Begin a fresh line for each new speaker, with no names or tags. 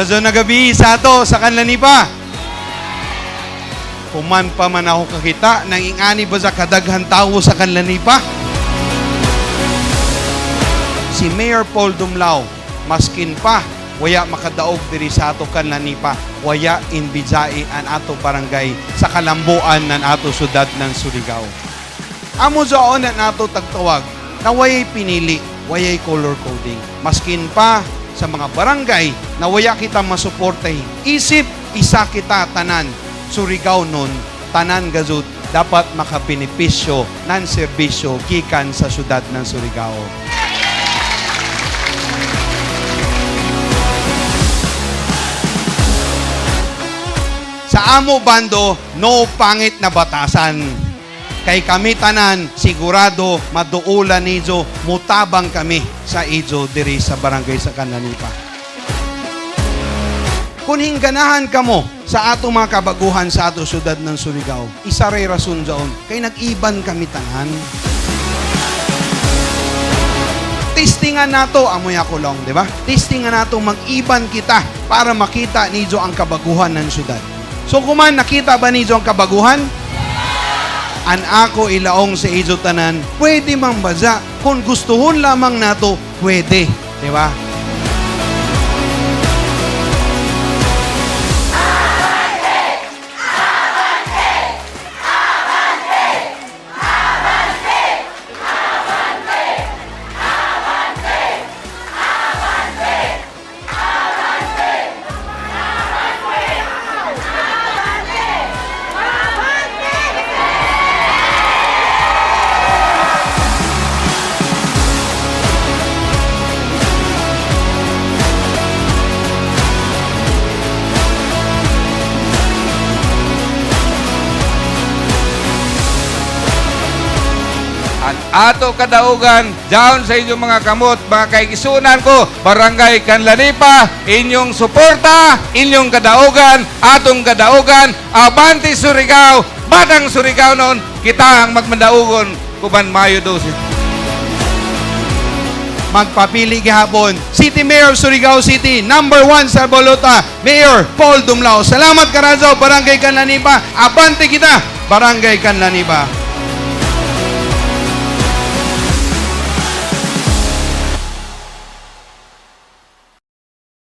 Rason na gabi sa ato sa kanlani pa. Kuman pa man ako kakita, nang ingani ba sa kadaghan tao sa kanlani pa? Si Mayor Paul Dumlao, maskin pa, waya makadaog diri sa ato kanlani pa, waya inbijai an ato barangay sa kalambuan ng ato sudad ng Surigao. Amo zaon na nato tagtawag na wayay pinili, wayay color coding. Maskin pa sa mga barangay na waya kita masuportay. Isip isa kita tanan. Surigao nun, tanan gazud dapat makabenepisyo ng serbisyo gikan sa syudad ng Surigao. Sa amo bando, no pangit na batasan. Kay kami tanan, sigurado maduulan nijo, mutabang kami sa ijo diri sa barangay sa Kananipa. Kung hingganahan kamo sa ato mga kabaguhan sa ato syudad ng Surigao, isa ray rason jaon, kay nag-iban kami tanan. Testingan nato, amoy ako lang, di ba? Testingan nato, mag-iban kita para makita nijo ang kabaguhan ng syudad. So kuman nakita ba nijo ang kabaguhan? An ako ilaong sa ijo tanan, pwede mang baza. Kung gustuhon lamang nato, pwede. Di ba?
At ato kadaugan, down sa inyong mga kamot, mga kaigisunan ko, Barangay Kanlanipa, inyong suporta, inyong kadaugan, atong kadaugan, Abante Surigao, Batang Surigao noon, kita ang magmadaugon, kuban Mayo 12.
Magpapili gihapon. City Mayor Surigao City, number one sa Bolota, Mayor Paul Dumlao. Salamat Karazaw, Barangay Kanlaniba. Abante kita, Barangay Kanlaniba.